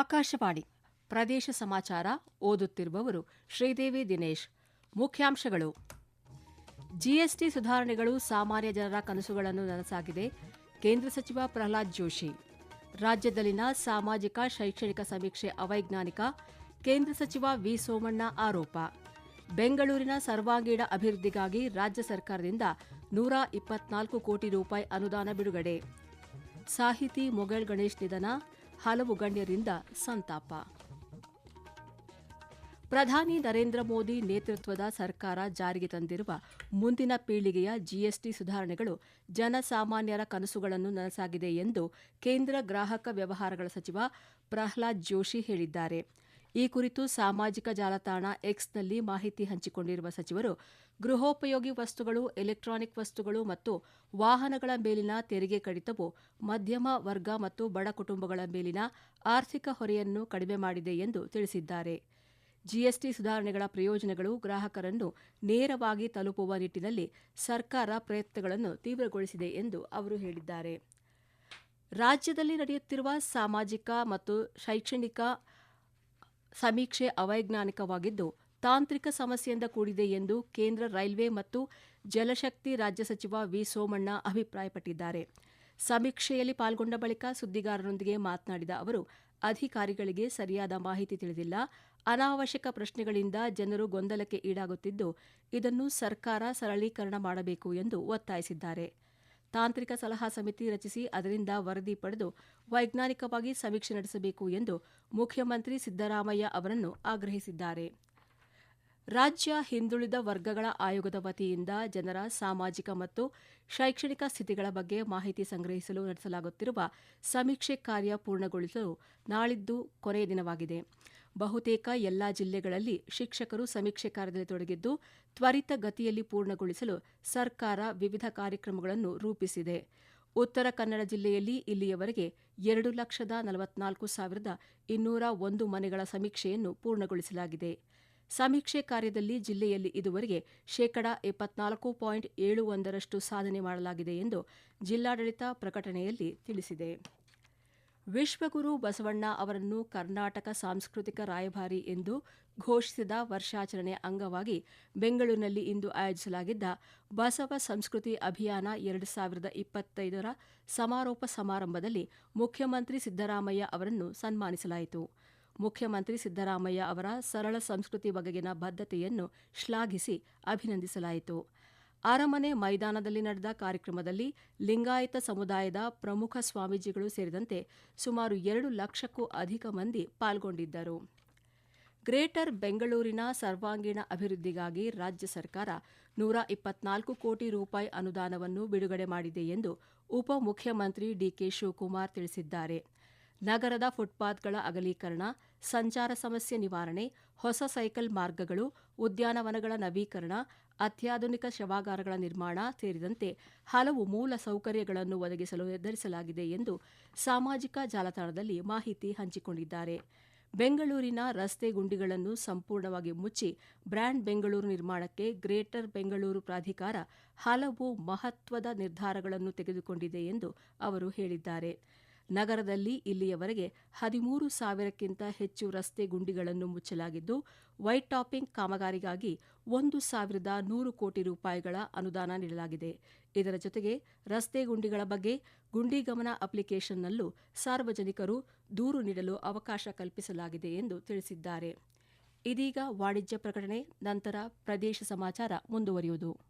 ಆಕಾಶವಾಣಿ ಪ್ರದೇಶ ಸಮಾಚಾರ ಓದುತ್ತಿರುವವರು ಶ್ರೀದೇವಿ ದಿನೇಶ್. ಮುಖ್ಯಾಂಶಗಳು. ಜಿಎಸ್ಟಿ ಸುಧಾರಣೆಗಳು ಸಾಮಾನ್ಯ ಜನರ ಕನಸುಗಳನ್ನು ನನಸಾಗಿದೆ. ಕೇಂದ್ರ ಸಚಿವ ಪ್ರಹ್ಲಾದ್ ಜೋಶಿ. ರಾಜ್ಯದಲ್ಲಿನ ಸಾಮಾಜಿಕ, ಶೈಕ್ಷಣಿಕ ಸಮೀಕ್ಷೆ ಅವೈಜ್ಞಾನಿಕ, ಕೇಂದ್ರ ಸಚಿವ ವಿ ಸೋಮಣ್ಣ ಆರೋಪ. ಬೆಂಗಳೂರಿನ ಸರ್ವಾಂಗೀಣ ಅಭಿವೃದ್ಧಿಗಾಗಿ ರಾಜ್ಯ ಸರ್ಕಾರದಿಂದ ನೂರ ಇಪ್ಪತ್ನಾಲ್ಕು ಕೋಟಿ ರೂಪಾಯಿ ಅನುದಾನ ಬಿಡುಗಡೆ. ಸಾಹಿತಿ ಮೊಘಲ್ ಗಣೇಶ್ ನಿಧನ ಹಲವು ಗಣ್ಯರಿಂದ ಸಂತಾಪ. ಪ್ರಧಾನಿ ನರೇಂದ್ರ ಮೋದಿ ನೇತೃತ್ವದ ಸರ್ಕಾರ ಜಾರಿಗೆ ತಂದಿರುವ ಮುಂದಿನ ಪೀಳಿಗೆಯ ಜಿಎಸ್ಟಿ ಸುಧಾರಣೆಗಳು ಜನಸಾಮಾನ್ಯರ ಕನಸುಗಳನ್ನು ನನಸಾಗಿದೆ ಎಂದು ಕೇಂದ್ರ ಗ್ರಾಹಕ ವ್ಯವಹಾರಗಳ ಸಚಿವ ಪ್ರಹ್ಲಾದ್ ಜೋಶಿ ಹೇಳಿದ್ದಾರೆ. ಈ ಕುರಿತು ಸಾಮಾಜಿಕ ಜಾಲತಾಣ ಎಕ್ಸ್ನಲ್ಲಿ ಮಾಹಿತಿ ಹಂಚಿಕೊಂಡಿರುವ ಸಚಿವರು, ಗೃಹೋಪಯೋಗಿ ವಸ್ತುಗಳು, ಎಲೆಕ್ಟ್ರಾನಿಕ್ ವಸ್ತುಗಳು ಮತ್ತು ವಾಹನಗಳ ಮೇಲಿನ ತೆರಿಗೆ ಕಡಿತವು ಮಧ್ಯಮ ವರ್ಗ ಮತ್ತು ಬಡ ಕುಟುಂಬಗಳ ಮೇಲಿನ ಆರ್ಥಿಕ ಹೊರೆಯನ್ನು ಕಡಿಮೆ ಮಾಡಿದೆ ಎಂದು ತಿಳಿಸಿದ್ದಾರೆ. ಜಿಎಸ್ಟಿ ಸುಧಾರಣೆಗಳ ಪ್ರಯೋಜನಗಳು ಗ್ರಾಹಕರನ್ನು ನೇರವಾಗಿ ತಲುಪುವ ನಿಟ್ಟಿನಲ್ಲಿ ಸರ್ಕಾರ ಪ್ರಯತ್ನಗಳನ್ನು ತೀವ್ರಗೊಳಿಸಿದೆ ಎಂದು ಅವರು ಹೇಳಿದ್ದಾರೆ. ರಾಜ್ಯದಲ್ಲಿ ನಡೆಯುತ್ತಿರುವ ಸಾಮಾಜಿಕ ಮತ್ತು ಶೈಕ್ಷಣಿಕ ಸಮೀಕ್ಷೆ ಅವೈಜ್ಞಾನಿಕವಾಗಿದ್ದು, ತಾಂತ್ರಿಕ ಸಮಸ್ಯೆಯಿಂದ ಕೂಡಿದೆ ಎಂದು ಕೇಂದ್ರ ರೈಲ್ವೆ ಮತ್ತು ಜಲಶಕ್ತಿ ರಾಜ್ಯ ಸಚಿವ ವಿ. ಸೋಮಣ್ಣ ಅಭಿಪ್ರಾಯಪಟ್ಟಿದ್ದಾರೆ. ಸಮೀಕ್ಷೆಯಲ್ಲಿ ಪಾಲ್ಗೊಂಡ ಬಳಿಕ ಸುದ್ದಿಗಾರರೊಂದಿಗೆ ಮಾತನಾಡಿದ ಅವರು, ಅಧಿಕಾರಿಗಳಿಗೆ ಸರಿಯಾದ ಮಾಹಿತಿ ತಿಳಿದಿಲ್ಲ. ಅನಾವಶ್ಯಕ ಪ್ರಶ್ನೆಗಳಿಂದ ಜನರು ಗೊಂದಲಕ್ಕೆ ಈಡಾಗುತ್ತಿದ್ದು, ಇದನ್ನು ಸರ್ಕಾರ ಸರಳೀಕರಣ ಮಾಡಬೇಕು ಎಂದು ಒತ್ತಾಯಿಸಿದ್ದಾರೆ. ತಾಂತ್ರಿಕ ಸಲಹಾ ಸಮಿತಿ ರಚಿಸಿ ಅದರಿಂದ ವರದಿ ಪಡೆದು ವೈಜ್ಞಾನಿಕವಾಗಿ ಸಮೀಕ್ಷೆ ನಡೆಸಬೇಕು ಎಂದು ಮುಖ್ಯಮಂತ್ರಿ ಸಿದ್ದರಾಮಯ್ಯ ಅವರನ್ನು ಆಗ್ರಹಿಸಿದ್ದಾರೆ. ರಾಜ್ಯ ಹಿಂದುಳಿದ ವರ್ಗಗಳ ಆಯೋಗದ ವತಿಯಿಂದ ಜನರ ಸಾಮಾಜಿಕ ಮತ್ತು ಶೈಕ್ಷಣಿಕ ಸ್ಥಿತಿಗಳ ಬಗ್ಗೆ ಮಾಹಿತಿ ಸಂಗ್ರಹಿಸಲು ನಡೆಸಲಾಗುತ್ತಿರುವ ಸಮೀಕ್ಷೆ ಕಾರ್ಯ ಪೂರ್ಣಗೊಳಿಸಲು ನಾಳಿದ್ದು ಕೊನೆಯ ದಿನವಾಗಿದೆ. ಬಹುತೇಕ ಎಲ್ಲಾ ಜಿಲ್ಲೆಗಳಲ್ಲಿ ಶಿಕ್ಷಕರು ಸಮೀಕ್ಷೆ ಕಾರ್ಯದಲ್ಲಿ ತೊಡಗಿದ್ದು, ತ್ವರಿತ ಗತಿಯಲ್ಲಿ ಪೂರ್ಣಗೊಳಿಸಲು ಸರ್ಕಾರ ವಿವಿಧ ಕಾರ್ಯಕ್ರಮಗಳನ್ನು ರೂಪಿಸಿದೆ. ಉತ್ತರ ಕನ್ನಡ ಜಿಲ್ಲೆಯಲ್ಲಿ ಇಲ್ಲಿಯವರೆಗೆ ಎರಡು ಲಕ್ಷದ ನಲವತ್ನಾಲ್ಕು ಸಾವಿರದ ಇನ್ನೂರ ಒಂದು ಮನೆಗಳ ಸಮೀಕ್ಷೆಯನ್ನು ಪೂರ್ಣಗೊಳಿಸಲಾಗಿದೆ. ಸಮೀಕ್ಷೆ ಕಾರ್ಯದಲ್ಲಿ ಜಿಲ್ಲೆಯಲ್ಲಿ ಇದುವರೆಗೆ ಶೇಕಡಾ ಎಪ್ಪತ್ನಾಲ್ಕು ಪಾಯಿಂಟ್ ಏಳು ಒಂದರಷ್ಟು ಸಾಧನೆ ಮಾಡಲಾಗಿದೆ ಎಂದು ಜಿಲ್ಲಾಡಳಿತ ಪ್ರಕಟಣೆಯಲ್ಲಿ ತಿಳಿಸಿದೆ. ವಿಶ್ವಗುರು ಬಸವಣ್ಣ ಅವರನ್ನು ಕರ್ನಾಟಕ ಸಾಂಸ್ಕೃತಿಕ ರಾಯಭಾರಿ ಎಂದು ಘೋಷಿಸಿದ ವರ್ಷಾಚರಣೆ ಅಂಗವಾಗಿ ಬೆಂಗಳೂರಿನಲ್ಲಿ ಇಂದು ಆಯೋಜಿಸಲಾಗಿದ್ದ ಬಸವ ಸಂಸ್ಕೃತಿ ಅಭಿಯಾನ ಎರಡು ಸಾವಿರದ ಇಪ್ಪತ್ತೈದರ ಸಮಾರೋಪ ಸಮಾರಂಭದಲ್ಲಿ ಮುಖ್ಯಮಂತ್ರಿ ಸಿದ್ದರಾಮಯ್ಯ ಅವರನ್ನು ಸನ್ಮಾನಿಸಲಾಯಿತು. ಮುಖ್ಯಮಂತ್ರಿ ಸಿದ್ದರಾಮಯ್ಯ ಅವರ ಸರಳ ಸಂಸ್ಕೃತಿ ಬಗೆಗಿನ ಬದ್ಧತೆಯನ್ನು ಶ್ಲಾಘಿಸಿ ಅಭಿನಂದಿಸಲಾಯಿತು. ಅರಮನೆ ಮೈದಾನದಲ್ಲಿ ನಡೆದ ಕಾರ್ಯಕ್ರಮದಲ್ಲಿ ಲಿಂಗಾಯತ ಸಮುದಾಯದ ಪ್ರಮುಖ ಸ್ವಾಮೀಜಿಗಳು ಸೇರಿದಂತೆ ಸುಮಾರು ಎರಡು ಲಕ್ಷಕ್ಕೂ ಅಧಿಕ ಮಂದಿ ಪಾಲ್ಗೊಂಡಿದ್ದರು. ಗ್ರೇಟರ್ ಬೆಂಗಳೂರಿನ ಸರ್ವಾಂಗೀಣ ಅಭಿವೃದ್ಧಿಗಾಗಿ ರಾಜ್ಯ ಸರ್ಕಾರ ನೂರ ಇಪ್ಪತ್ನಾಲ್ಕು ಕೋಟಿ ರೂಪಾಯಿ ಅನುದಾನವನ್ನು ಬಿಡುಗಡೆ ಮಾಡಿದೆ ಎಂದು ಉಪಮುಖ್ಯಮಂತ್ರಿ ಡಿಕೆ ಶಿವಕುಮಾರ್ ತಿಳಿಸಿದ್ದಾರೆ. ನಗರದ ಫುಟ್ಪಾತ್ಗಳ ಅಗಲೀಕರಣ ಸಂಚಾರ ಸಮಸ್ಯೆ ನಿವಾರಣೆ, ಹೊಸ ಸೈಕಲ್ ಮಾರ್ಗಗಳು, ಉದ್ಯಾನವನಗಳ ನವೀಕರಣ, ಅತ್ಯಾಧುನಿಕ ಶವಾಗಾರಗಳ ನಿರ್ಮಾಣ ಸೇರಿದಂತೆ ಹಲವು ಮೂಲ ಸೌಕರ್ಯಗಳನ್ನು ಒದಗಿಸಲು ನಿರ್ಧರಿಸಲಾಗಿದೆ ಎಂದು ಸಾಮಾಜಿಕ ಜಾಲತಾಣದಲ್ಲಿ ಮಾಹಿತಿ ಹಂಚಿಕೊಂಡಿದ್ದಾರೆ. ಬೆಂಗಳೂರಿನ ರಸ್ತೆ ಗುಂಡಿಗಳನ್ನು ಸಂಪೂರ್ಣವಾಗಿ ಮುಚ್ಚಿ ಬ್ರ್ಯಾಂಡ್ ಬೆಂಗಳೂರು ನಿರ್ಮಾಣಕ್ಕೆ ಗ್ರೇಟರ್ ಬೆಂಗಳೂರು ಪ್ರಾಧಿಕಾರ ಹಲವು ಮಹತ್ವದ ನಿರ್ಧಾರಗಳನ್ನು ತೆಗೆದುಕೊಂಡಿದೆ ಎಂದು ಅವರು ಹೇಳಿದ್ದಾರೆ. ನಗರದಲ್ಲಿ ಇಲ್ಲಿಯವರೆಗೆ ಹದಿಮೂರು ಸಾವಿರಕ್ಕಿಂತ ಹೆಚ್ಚು ರಸ್ತೆ ಗುಂಡಿಗಳನ್ನು ಮುಚ್ಚಲಾಗಿದ್ದು, ವೈಟ್ ಟಾಪಿಂಗ್ ಕಾಮಗಾರಿಗಾಗಿ ಒಂದು ಸಾವಿರದ ನೂರು ಕೋಟಿ ರೂಪಾಯಿಗಳ ಅನುದಾನ ನೀಡಲಾಗಿದೆ. ಇದರ ಜೊತೆಗೆ ರಸ್ತೆ ಗುಂಡಿಗಳ ಬಗ್ಗೆ ಗುಂಡಿ ಗಮನ ಅಪ್ಲಿಕೇಶನ್ನಲ್ಲೂ ಸಾರ್ವಜನಿಕರು ದೂರು ನೀಡಲು ಅವಕಾಶ ಕಲ್ಪಿಸಲಾಗಿದೆ ಎಂದು ತಿಳಿಸಿದ್ದಾರೆ. ಇದೀಗ ವಾಣಿಜ್ಯ ಪ್ರಕಟಣೆ, ನಂತರ ಪ್ರದೇಶ ಸಮಾಚಾರ ಮುಂದುವರಿಯುವುದು.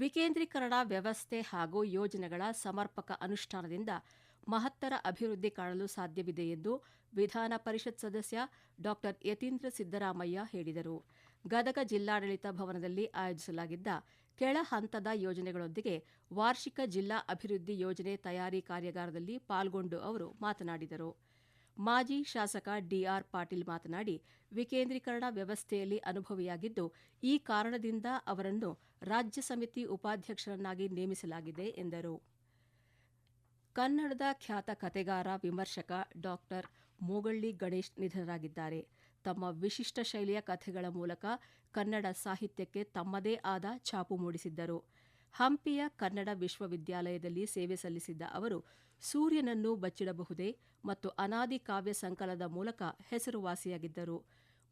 ವಿಕೇಂದ್ರೀಕರಣ ವ್ಯವಸ್ಥೆ ಹಾಗೂ ಯೋಜನೆಗಳ ಸಮರ್ಪಕ ಅನುಷ್ಠಾನದಿಂದ ಮಹತ್ತರ ಅಭಿವೃದ್ಧಿ ಕಾಣಲು ಸಾಧ್ಯವಿದೆ ಎಂದು ವಿಧಾನ ಪರಿಷತ್ ಸದಸ್ಯ ಡಾ ಯತೀಂದ್ರ ಸಿದ್ದರಾಮಯ್ಯ ಹೇಳಿದರು. ಗದಗ ಜಿಲ್ಲಾಡಳಿತ ಭವನದಲ್ಲಿ ಆಯೋಜಿಸಲಾಗಿದ್ದ ಕೆಳ ಹಂತದ ಯೋಜನೆಗಳೊಂದಿಗೆ ವಾರ್ಷಿಕ ಜಿಲ್ಲಾ ಅಭಿವೃದ್ಧಿ ಯೋಜನೆ ತಯಾರಿ ಕಾರ್ಯಾಗಾರದಲ್ಲಿ ಪಾಲ್ಗೊಂಡು ಅವರು ಮಾತನಾಡಿದರು. ಮಾಜಿ ಶಾಸಕ ಡಿಆರ್ ಪಾಟೀಲ್ ಮಾತನಾಡಿ, ವಿಕೇಂದ್ರೀಕರಣ ವ್ಯವಸ್ಥೆಯಲ್ಲಿ ಅನುಭವಿಯಾಗಿದ್ದು, ಈ ಕಾರಣದಿಂದ ಅವರನ್ನು ರಾಜ್ಯ ಸಮಿತಿ ಉಪಾಧ್ಯಕ್ಷರನ್ನಾಗಿ ನೇಮಿಸಲಾಗಿದೆ ಎಂದರು. ಕನ್ನಡದ ಖ್ಯಾತ ಕತೆಗಾರ, ವಿಮರ್ಶಕ ಡಾಕ್ಟರ್ ಮೋಗಳ್ಳಿ ಗಣೇಶ್ ನಿಧನರಾಗಿದ್ದಾರೆ. ತಮ್ಮ ವಿಶಿಷ್ಟ ಶೈಲಿಯ ಕಥೆಗಳ ಮೂಲಕ ಕನ್ನಡ ಸಾಹಿತ್ಯಕ್ಕೆ ತಮ್ಮದೇ ಆದ ಛಾಪು ಮೂಡಿಸಿದ್ದರು. ಹಂಪಿಯ ಕನ್ನಡ ವಿಶ್ವವಿದ್ಯಾಲಯದಲ್ಲಿ ಸೇವೆ ಸಲ್ಲಿಸಿದ್ದ ಅವರು ಸೂರ್ಯನನ್ನು ಬಚ್ಚಿಡಬಹುದೇ ಮತ್ತು ಅನಾದಿ ಕಾವ್ಯ ಸಂಕಲನದ ಮೂಲಕ ಹೆಸರುವಾಸಿಯಾಗಿದ್ದರು.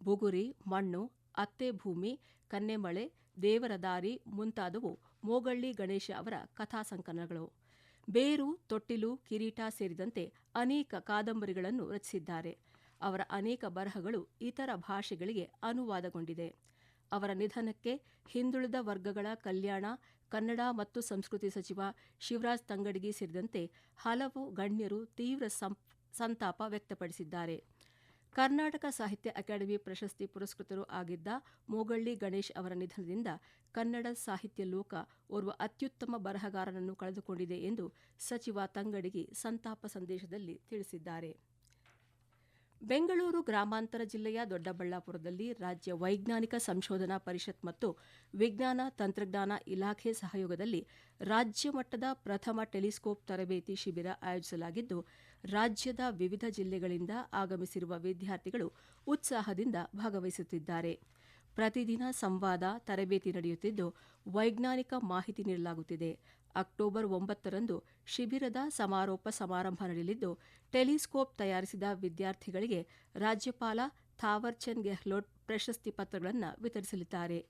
ಬುಗುರಿ, ಮಣ್ಣು, ಅತ್ತೆ ಭೂಮಿ, ಕನ್ನೆಮಳೆ, ದೇವರ ದಾರಿ ಮುಂತಾದವು ಮೋಗಳ್ಳಿ ಗಣೇಶ ಅವರ ಕಥಾ ಸಂಕಲನಗಳು. ಬೇರು, ತೊಟ್ಟಿಲು, ಕಿರೀಟ ಸೇರಿದಂತೆ ಅನೇಕ ಕಾದಂಬರಿಗಳನ್ನು ರಚಿಸಿದ್ದಾರೆ. ಅವರ ಅನೇಕ ಬರಹಗಳು ಇತರ ಭಾಷೆಗಳಿಗೆ ಅನುವಾದಗೊಂಡಿದೆ. ಅವರ ನಿಧನಕ್ಕೆ ಹಿಂದುಳಿದ ವರ್ಗಗಳ ಕಲ್ಯಾಣ ಕನ್ನಡ ಮತ್ತು ಸಂಸ್ಕೃತಿ ಸಚಿವ ಶಿವರಾಜ್ ತಂಗಡಗಿ ಸೇರಿದಂತೆ ಹಲವು ಗಣ್ಯರು ತೀವ್ರ ಸಂತಾಪ ವ್ಯಕ್ತಪಡಿಸಿದ್ದಾರೆ. ಕರ್ನಾಟಕ ಸಾಹಿತ್ಯ ಅಕಾಡೆಮಿ ಪ್ರಶಸ್ತಿ ಪುರಸ್ಕೃತರೂ ಆಗಿದ್ದ ಮೋಗಳ್ಳಿ ಗಣೇಶ್ ಅವರ ನಿಧನದಿಂದ ಕನ್ನಡ ಸಾಹಿತ್ಯ ಲೋಕ ಓರ್ವ ಅತ್ಯುತ್ತಮ ಬರಹಗಾರನನ್ನು ಕಳೆದುಕೊಂಡಿದೆ ಎಂದು ಸಚಿವ ತಂಗಡಗಿ ಸಂತಾಪ ಸಂದೇಶದಲ್ಲಿ ತಿಳಿಸಿದ್ದಾರೆ. ಬೆಂಗಳೂರು ಗ್ರಾಮಾಂತರ ಜಿಲ್ಲೆಯ ದೊಡ್ಡಬಳ್ಳಾಪುರದಲ್ಲಿ ರಾಜ್ಯ ವೈಜ್ಞಾನಿಕ ಸಂಶೋಧನಾ ಪರಿಷತ್ ಮತ್ತು ವಿಜ್ಞಾನ ತಂತ್ರಜ್ಞಾನ ಇಲಾಖೆ ಸಹಯೋಗದಲ್ಲಿ ರಾಜ್ಯ ಮಟ್ಟದ ಪ್ರಥಮ ಟೆಲಿಸ್ಕೋಪ್ ತರಬೇತಿ ಶಿಬಿರ ಆಯೋಜಿಸಲಾಗಿದ್ದು, ರಾಜ್ಯದ ವಿವಿಧ ಜಿಲ್ಲೆಗಳಿಂದ ಆಗಮಿಸಿರುವ ವಿದ್ಯಾರ್ಥಿಗಳು ಉತ್ಸಾಹದಿಂದ ಭಾಗವಹಿಸುತ್ತಿದ್ದಾರೆ. ಪ್ರತಿದಿನ ಸಂವಾದ, ತರಬೇತಿ ನಡೆಯುತ್ತಿದ್ದು, ವೈಜ್ಞಾನಿಕ ಮಾಹಿತಿ ನೀಡಲಾಗುತ್ತಿದೆ. ಅಕ್ಟೋಬರ್ ಒಂಬತ್ತರಂದು ಶಿಬಿರದ ಸಮಾರೋಪ ಸಮಾರಂಭ ನಡೆಯಲಿದ್ದು, ಟೆಲಿಸ್ಕೋಪ್ ತಯಾರಿಸಿದ ವಿದ್ಯಾರ್ಥಿಗಳಿಗೆ ರಾಜ್ಯಪಾಲ ಥಾವರ್ಚಂದ್ ಗೆಹ್ಲೋಟ್ ಪ್ರಶಸ್ತಿ ಪತ್ರಗಳನ್ನು ವಿತರಿಸಲಿದ್ದಾರೆ.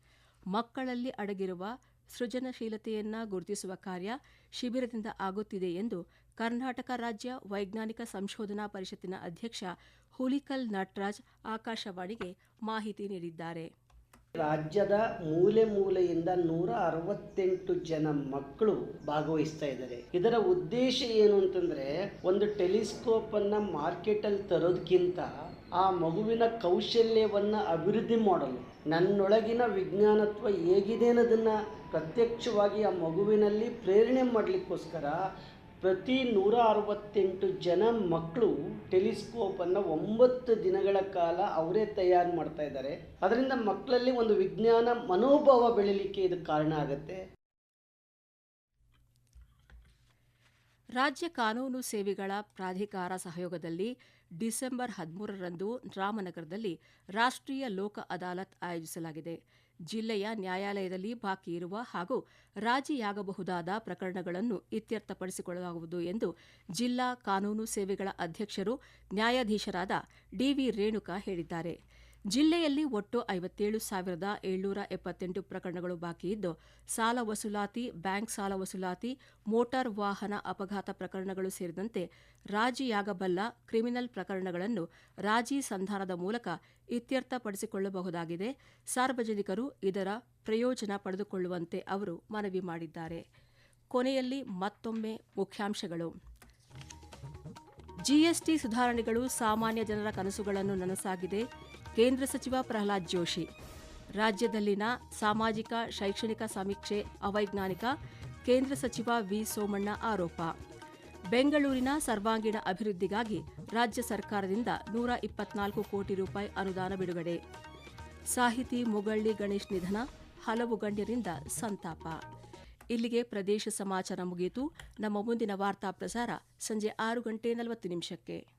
ಮಕ್ಕಳಲ್ಲಿ ಅಡಗಿರುವ ಸೃಜನಶೀಲತೆಯನ್ನ ಗುರುತಿಸುವ ಕಾರ್ಯ ಶಿಬಿರದಿಂದ ಆಗುತ್ತಿದೆ ಎಂದು ಕರ್ನಾಟಕ ರಾಜ್ಯ ವೈಜ್ಞಾನಿಕ ಸಂಶೋಧನಾ ಪರಿಷತ್ತಿನ ಅಧ್ಯಕ್ಷ ಹುಲಿಕಲ್ ನಟರಾಜ್ ಆಕಾಶವಾಣಿಗೆ ಮಾಹಿತಿ ನೀಡಿದ್ದಾರೆ. ರಾಜ್ಯದ ಮೂಲೆ ಮೂಲೆಯಿಂದ ನೂರ ಅರವತ್ತೆಂಟು ಜನ ಮಕ್ಕಳು ಭಾಗವಹಿಸ್ತಾ ಇದ್ದಾರೆ. ಇದರ ಉದ್ದೇಶ ಏನು ಅಂತಂದ್ರೆ, ಒಂದು ಟೆಲಿಸ್ಕೋಪ್ ಅನ್ನ ಮಾರ್ಕೆಟ್ ಅಲ್ಲಿ ತರೋದಕ್ಕಿಂತ ಆ ಮಗುವಿನ ಕೌಶಲ್ಯವನ್ನ ಅಭಿವೃದ್ಧಿ ಮಾಡಲು, ನನ್ನೊಳಗಿನ ವಿಜ್ಞಾನತ್ವ ಹೇಗಿದೆ ಅನ್ನೋದನ್ನ ಪ್ರತ್ಯಕ್ಷವಾಗಿ ಆ ಮಗುವಿನಲ್ಲಿ ಪ್ರೇರಣೆ ಮಾಡಲಿಕ್ಕೋಸ್ಕರ ಪ್ರತಿ ನೂರ ಅರವತ್ತೆಂಟು ಜನ ಮಕ್ಕಳು ಟೆಲಿಸ್ಕೋಪನ್ನು ಒಂಬತ್ತು ದಿನಗಳ ಕಾಲ ಅವರೇ ತಯಾರು ಮಾಡ್ತಾ ಇದ್ದಾರೆ. ಅದರಿಂದ ಮಕ್ಕಳಲ್ಲಿ ಒಂದು ವಿಜ್ಞಾನ ಮನೋಭಾವ ಬೆಳೀಲಿಕ್ಕೆ ಇದು ಕಾರಣ ಆಗುತ್ತೆ. ರಾಜ್ಯ ಕಾನೂನು ಸೇವೆಗಳ ಪ್ರಾಧಿಕಾರ ಸಹಯೋಗದಲ್ಲಿ ಡಿಸೆಂಬರ್ ಹದಿಮೂರರಂದು ರಾಮನಗರದಲ್ಲಿ ರಾಷ್ಟ್ರೀಯ ಲೋಕ ಅದಾಲತ್ ಆಯೋಜಿಸಲಾಗಿದೆ. ಜಿಲ್ಲೆಯ ನ್ಯಾಯಾಲಯದಲ್ಲಿ ಬಾಕಿ ಇರುವ ಹಾಗೂ ರಾಜಿಯಾಗಬಹುದಾದ ಪ್ರಕರಣಗಳನ್ನು ಇತ್ಯರ್ಥಪಡಿಸಿಕೊಳ್ಳಲಾಗುವುದು ಎಂದು ಜಿಲ್ಲಾ ಕಾನೂನು ಸೇವೆಗಳ ಅಧ್ಯಕ್ಷರು ನ್ಯಾಯಾಧೀಶರಾದ ಡಿವಿ ರೇಣುಕಾ ಹೇಳಿದ್ದಾರೆ. ಜಿಲ್ಲೆಯಲ್ಲಿ ಒಟ್ಟು ಐವತ್ತೇಳು ಸಾವಿರದ ಏಳ್ನೂರ ಎಪ್ಪತ್ತೆಂಟು ಪ್ರಕರಣಗಳು ಬಾಕಿಯಿದ್ದು ಸಾಲ ವಸೂಲಾತಿ, ಬ್ಯಾಂಕ್ ಸಾಲ ವಸೂಲಾತಿ, ಮೋಟಾರ್ ವಾಹನ ಅಪಘಾತ ಪ್ರಕರಣಗಳು ಸೇರಿದಂತೆ ರಾಜಿಯಾಗಬಲ್ಲ ಕ್ರಿಮಿನಲ್ ಪ್ರಕರಣಗಳನ್ನು ರಾಜಿ ಸಂಧಾನದ ಮೂಲಕ ಇತ್ಯರ್ಥಪಡಿಸಿಕೊಳ್ಳಬಹುದಾಗಿದೆ. ಸಾರ್ವಜನಿಕರು ಇದರ ಪ್ರಯೋಜನ ಪಡೆದುಕೊಳ್ಳುವಂತೆ ಅವರು ಮನವಿ ಮಾಡಿದ್ದಾರೆ. ಕೊನೆಯಲ್ಲಿ ಮತ್ತೊಮ್ಮೆ ಮುಖ್ಯಾಂಶಗಳು. ಜಿಎಸ್ಟಿ ಸುಧಾರಣೆಗಳು ಸಾಮಾನ್ಯ ಜನರ ಕನಸುಗಳನ್ನು ನನಸಾಗಿದೆ. ಕೇಂದ್ರ ಸಚಿವ ಪ್ರಹ್ಲಾದ್ ಜೋಶಿ. ರಾಜ್ಯದಲ್ಲಿನ ಸಾಮಾಜಿಕ, ಶೈಕ್ಷಣಿಕ ಸಮೀಕ್ಷೆ, ಅವೈಜ್ಞಾನಿಕ, ಕೇಂದ್ರ ಸಚಿವ ವಿ. ಸೋಮಣ್ಣ ಆರೋಪ. ಬೆಂಗಳೂರಿನ ಸರ್ವಾಂಗೀಣ ಅಭಿವೃದ್ಧಿಗಾಗಿ ರಾಜ್ಯ ಸರ್ಕಾರದಿಂದ ನೂರ ಇಪ್ಪತ್ನಾಲ್ಕು ಕೋಟಿ ರೂಪಾಯಿ ಅನುದಾನ ಬಿಡುಗಡೆ. ಸಾಹಿತಿ ಮುಗಳ್ಳಿ ಗಣೇಶ್ ನಿಧನ, ಹಲವು ಗಣ್ಯರಿಂದ ಸಂತಾಪ. ಇಲ್ಲಿಗೆ ಪ್ರದೇಶ ಸಮಾಚಾರ ಮುಗಿಯಿತು. ನಮ್ಮ ಮುಂದಿನ ವಾರ್ತಾ ಪ್ರಸಾರ ಸಂಜೆ ಆರು ಗಂಟೆ ನಲವತ್ತು ನಿಮಿಷಕ್ಕೆ.